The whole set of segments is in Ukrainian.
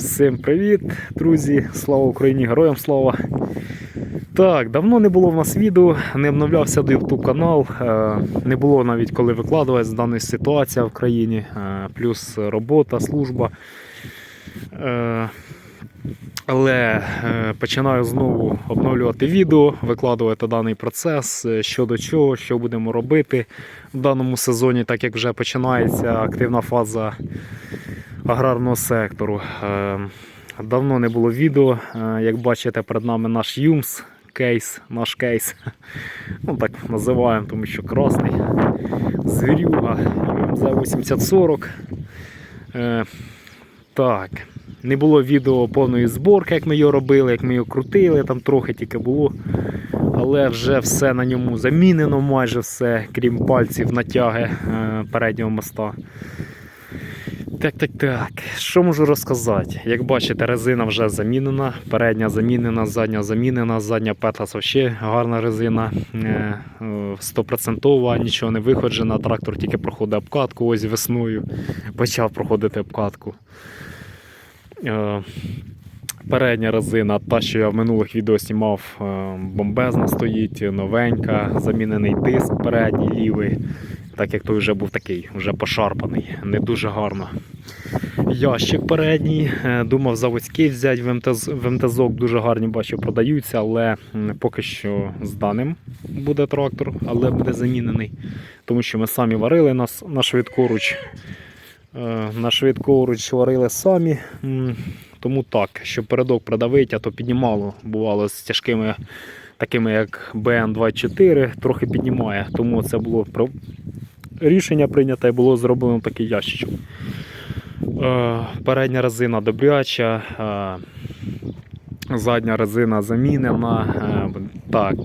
Всім привіт, друзі! Слава Україні! Героям слава! Так, давно не було в нас відео, не обновлявся до YouTube канал. е, Не було навіть коли викладувати з даної ситуації в країні, е, плюс робота, служба. Е, Але починаю знову обновлювати відео, викладувати даний процес, що до чого, що будемо робити в даному сезоні, так як вже починається активна фаза аграрного сектору. Е, Давно не було відео. Е, Як бачите, перед нами наш ЮМС, кейс, наш кейс. Ну, так називаємо, тому що красний. Звірюга ЮМЗ 8040. Е, Так. Не було відео повної зборки, як ми його робили, як ми його крутили, там трохи тільки було. Але вже все на ньому замінено, майже все, крім пальців натяги переднього моста. Так, так, так. Що можу розказати? Як бачите, резина вже замінена, передня замінена, задня замінена, задня петла взагалі гарна резина, е, е, стопроцентова, нічого не виходжена. Трактор тільки проходить обкатку, ось весною почав проходити обкатку. Е, Передня резина, та, що я в минулих відео знімав, е, бомбезна стоїть, новенька, замінений диск передній лівий, так як той вже був такий, вже пошарпаний, не дуже гарно. Ящик передній, е, думав заводський взяти в МТЗ, МТЗок дуже гарні бачу, продаються, але поки що з даним буде трактор, але буде замінений. Тому що ми самі варили нас на швидкоруч. Е, На швидкоруч варили самі. Тому так, щоб передок продавити, а то піднімало, бувало з тяжкими, такими як BN24, трохи піднімає. Тому це було рішення прийнято і було зроблено такий ящичок. Е, Передня резина добряча, е, задня резина замінена. Е, Так.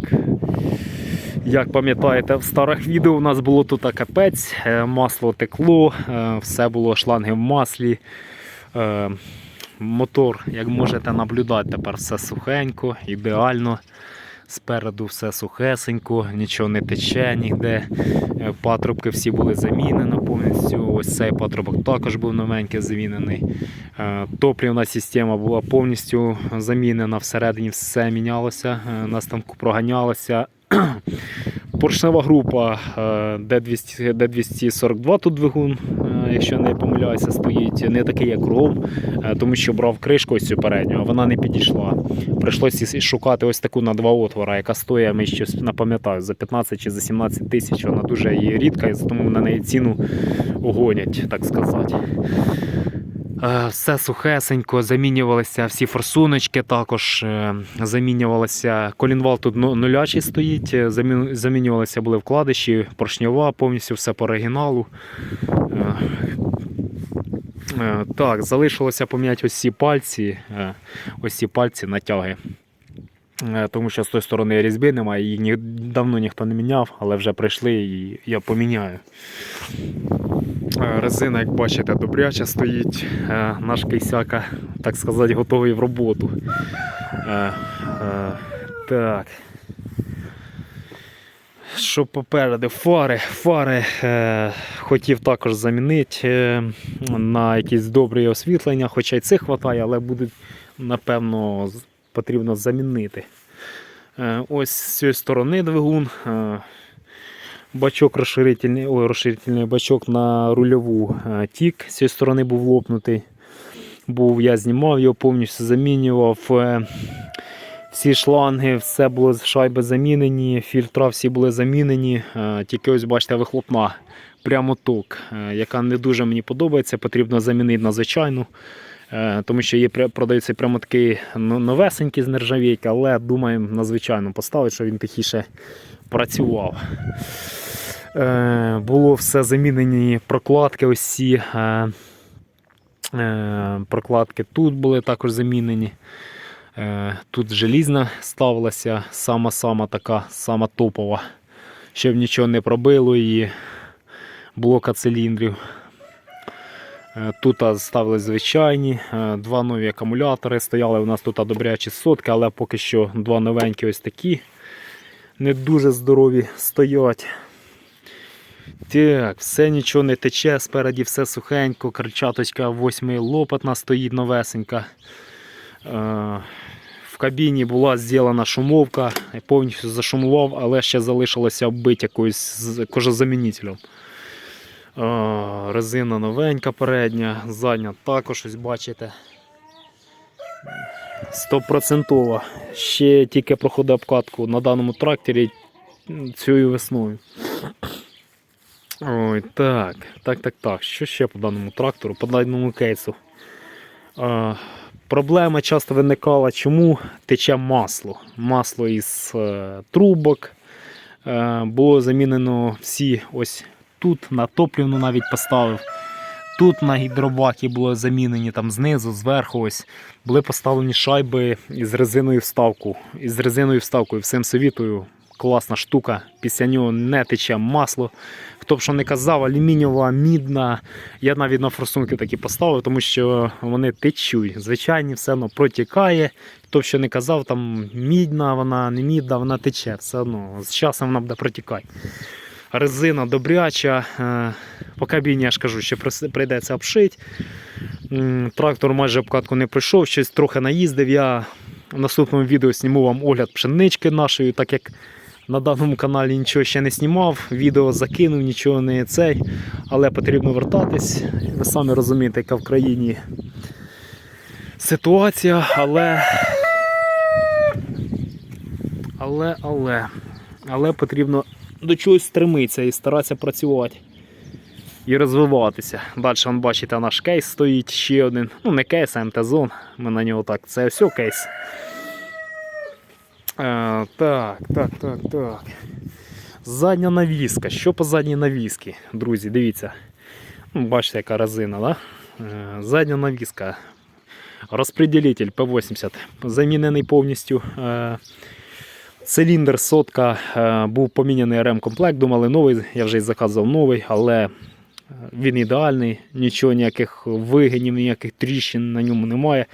Як пам'ятаєте, в старих відео у нас було тут капець, масло текло, все було шланги в маслі. Мотор, як можете наблюдати, тепер все сухенько, ідеально. Спереду все сухесенько, нічого не тече ніде. Е, Патрубки всі були замінені повністю. Ось цей патрубок також був новенький замінений. Е, Топлівна система була повністю замінена. Всередині все мінялося. Е, Нас там проганялося. Поршнева група е, D200, D242 тут двигун, е, якщо не помиляюся, стоїть не такий, як ром, е, тому що брав кришку ось цю передню, а вона не підійшла. Прийшлося шукати ось таку на два отвора, яка стоїть, ми щось напам'ятаю, за 15 чи за 17 тисяч. Вона дуже рідка, і тому на неї ціну гонять, так сказати. Е, Все сухесенько, замінювалися всі форсуночки також, е, замінювалися. Колінвал тут ну- нулячий стоїть, е, замінювалися були вкладиші, поршньова, повністю все по оригіналу. Так, залишилося поміняти ось ці пальці, ось ці пальці натяги. Тому що з тої сторони різьби немає, її ні, давно ніхто не міняв, але вже прийшли і я поміняю. Е, Резина, як бачите, добряча стоїть. Е, Наш кейсяка, так сказати, готовий в роботу. Е, Так. Що попереду? Фари. Фари хотів також замінити на якісь добрі освітлення, хоча й цих вистачає, але буде, напевно, потрібно замінити. Ось з цієї сторони двигун. Бачок розширительний, ой, розширительний бачок на рульову е, тік. З цієї сторони був лопнутий. Був, я знімав його, повністю замінював. е, Всі шланги, все було з шайби замінені, фільтра всі були замінені. е, Тільки ось бачите, вихлопна прямо ток, яка не дуже мені подобається, потрібно замінити на звичайну. Тому що є продаються прямо такий ну, новесенький з нержавійки, але думаємо на звичайну поставити, щоб він тихіше працював. Е, Було все замінені прокладки. Ось ці е, е, прокладки тут були також замінені. Тут желізна ставилася, сама-сама така, сама топова, щоб нічого не пробило її блока циліндрів. Тут ставили звичайні, два нові акумулятори стояли. У нас тут добрячі сотки, але поки що два новенькі ось такі. Не дуже здорові стоять. Так, все нічого не тече, спереді все сухенько, кричаточка восьмий лопатна стоїть новесенька. Е, в кабіні була зроблена шумовка, я повністю зашумував, але ще залишилося вбити якоюсь кожозамінителем. Е, резина новенька передня, задня також ось бачите. Стопроцентова. Ще тільки проходить обкатку на даному тракторі цією весною. Ой, так, так, так, так. Що ще по даному трактору, по даному кейсу? А, проблема часто виникала, чому тече масло. Масло із е, трубок. Е, було замінено всі ось тут, на топливну навіть поставив. Тут на гідробакі було замінені там знизу, зверху ось були поставлені шайби із резиною вставку. Із резиною вставкою всім совітую. Класна штука. Після нього не тече масло. Хто б що не казав, алюмінієва, мідна. Я навіть на форсунки такі поставив, тому що вони течуть. Звичайні, все одно протікає. Хто б що не казав, там мідна, вона не мідна, вона тече. Все одно. З часом вона буде протікати. Резина добряча. Е, По кабіні я ж кажу, ще прийдеться обшити. Трактор майже обкатку не пройшов, щось трохи наїздив. Я в наступному відео зніму вам огляд пшенички нашої, так як на даному каналі нічого ще не знімав, відео закинув, нічого не цей, але потрібно вертатись. Ви самі розумієте, яка в країні ситуація, але. Але, але, але потрібно до чогось стремитися і старатися працювати і розвиватися. Далі, вон, бачите, наш кейс стоїть ще один. Ну, не кейс, а МТ-зон. Ми на нього так. Це все кейс. Е, так, так, так, так. Задня навіска. Що по задній навісці, друзі, дивіться. Ну, бачите, яка резина, да? Е, задня навіска. Розпреділитель P80. Замінений повністю. Е, Циліндр сотка був поміняний ремкомплект, думали новий, я вже й заказував новий, але він ідеальний, нічого, ніяких вигинів, ніяких тріщин на ньому немає.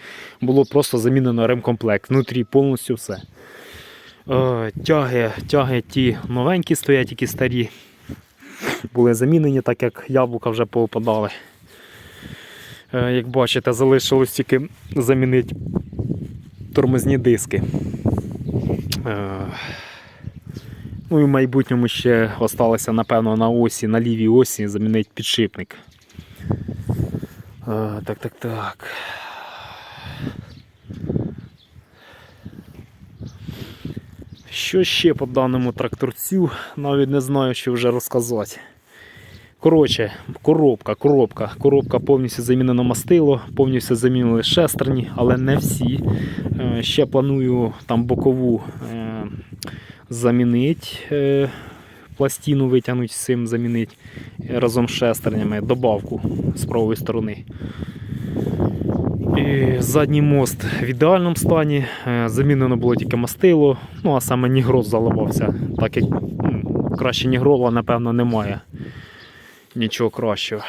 Було просто замінено ремкомплект. Внутрі повністю все. Е, Тяги, тяги ті новенькі стоять, які старі. Були замінені, так як яблука вже повипадали. Е, Як бачите, залишилось тільки замінити тормозні диски. Е, Ну і в майбутньому ще осталося, напевно, на осі, на лівій осі замінити підшипник. Так, так, так. Що ще по даному тракторцю? Навіть не знаю, що вже розказати. Коротше, коробка, коробка. Коробка повністю замінено мастило, повністю замінили шестерні, але не всі. Е, Ще планую там бокову е, замінити, е, пластину витягнути з цим замінити разом з шестернями, добавку з правої сторони. І задній мост в ідеальному стані. Е, Замінено було тільки мастило, ну а саме нігроз заливався, так як м, краще нігрола, напевно, немає. Нічого кращого.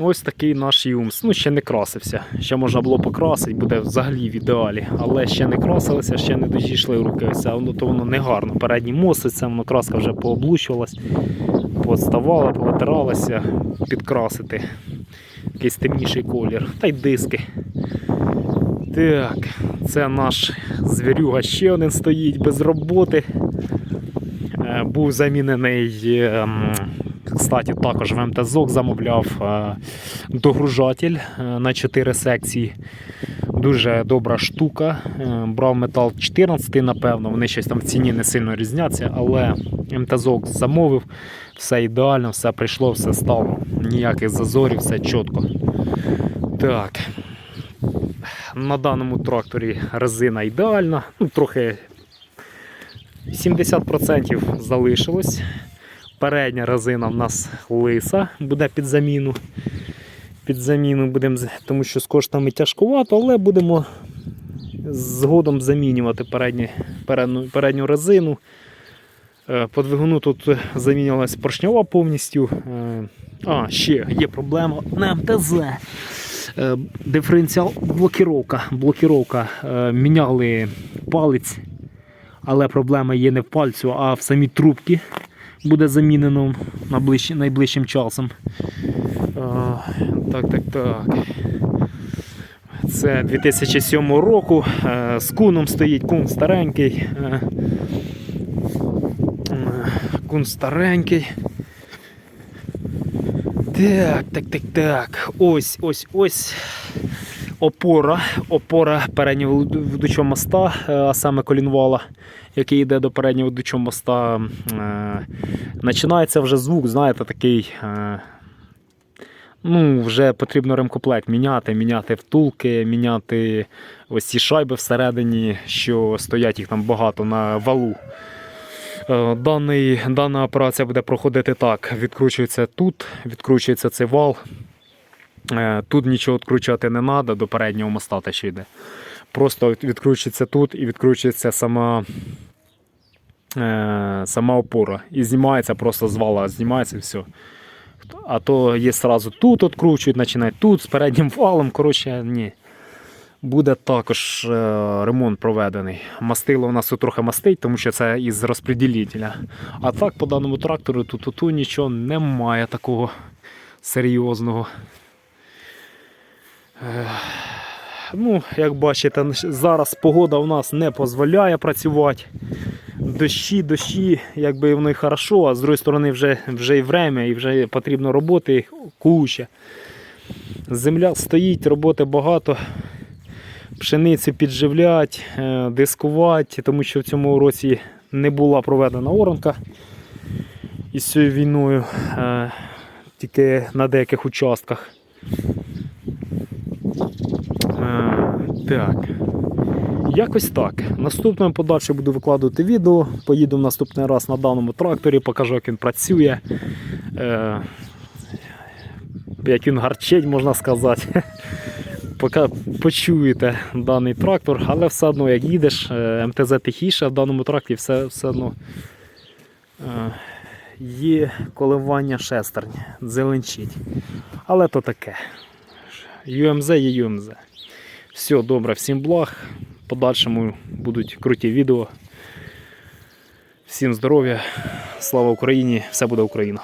Ось такий наш юмс. Ну, ще не красився. Ще можна було покрасити, буде взагалі в ідеалі. Але ще не красилося, ще не дійшли руки. Ось, воно, то воно не гарно. Передній мост, це воно краска вже пооблучувалась, подставала, повитиралася, підкрасити. Якийсь темніший колір. Та й диски. Так, це наш звірюга ще один стоїть без роботи. Е, Був замінений, е, кстати, також в МТЗОК замовляв е, догружатель е, на 4 секції. Дуже добра штука. Е, Брав метал 14, напевно. Вони щось там в ціні не сильно різняться, але МТЗОК замовив, все ідеально, все прийшло, все стало. Ніяких зазорів, все чітко. Так. На даному тракторі резина ідеальна. Ну, трохи 70% залишилось. Передня резина в нас лиса, буде під заміну. Під заміну будемо, тому що з коштами тяжкувато, але будемо згодом замінювати передні, передню, передню резину. Е, По двигуну тут замінювалась поршньова повністю. Е, А, ще є проблема на МТЗ. Е, Диференціал блокіровка. блокіровка. Міняли палець, але проблема є не в пальцю, а в самій трубці. буде замінено найближчим часом. Так, так, так. Це 2007 року. Е, З куном стоїть кун старенький. Е, е, Кун старенький. Так, так, так, так. Ось, ось, ось. Опора. Опора переднього ведучого моста, а саме колінвала, який йде до переднього ведучого моста. Починається вже звук, знаєте, такий. Ну, вже потрібно ремкомплект міняти, міняти втулки, міняти ось ці шайби всередині, що стоять їх там багато на валу. Е, Даний, дана операція буде проходити так: відкручується тут, відкручується цей вал. Е, Тут нічого відкручувати не треба, до переднього моста те, що йде. Просто відкручується тут і відкручується сама, е, сама опора. І знімається просто з вала, знімається і все. А то є сразу тут відкручують, починають тут з переднім валом. Коротше, ні. Буде також е, ремонт проведений. Мастило у нас тут трохи мастить, тому що це із розподілителя. А так, по даному трактору тут, тут, тут нічого немає такого серйозного. Е, Ну, як бачите, зараз погода у нас не дозволяє працювати. Дощі, дощі, якби воно і хорошо, а з іншої сторони вже, вже і время, і вже потрібно роботи куча. Земля стоїть, роботи багато. Пшеницю підживлять, е, дискувати, тому що в цьому році не була проведена оранка із цією війною, е, тільки на деяких участках. Е, Так. Якось так. Наступним подальше буду викладувати відео. Поїду в наступний раз на даному тракторі, покажу, як він працює. Е, як він гарчить, можна сказати. Поки почуєте даний трактор, але все одно, як їдеш, е, МТЗ тихіше, в даному тракторі все, все одно е, є коливання шестерні, зеленчить. Але то таке. UMZ є UMZ. Все, добре, всім благ. Подальшому будуть круті відео. Всім здоров'я, слава Україні! Все буде Україна!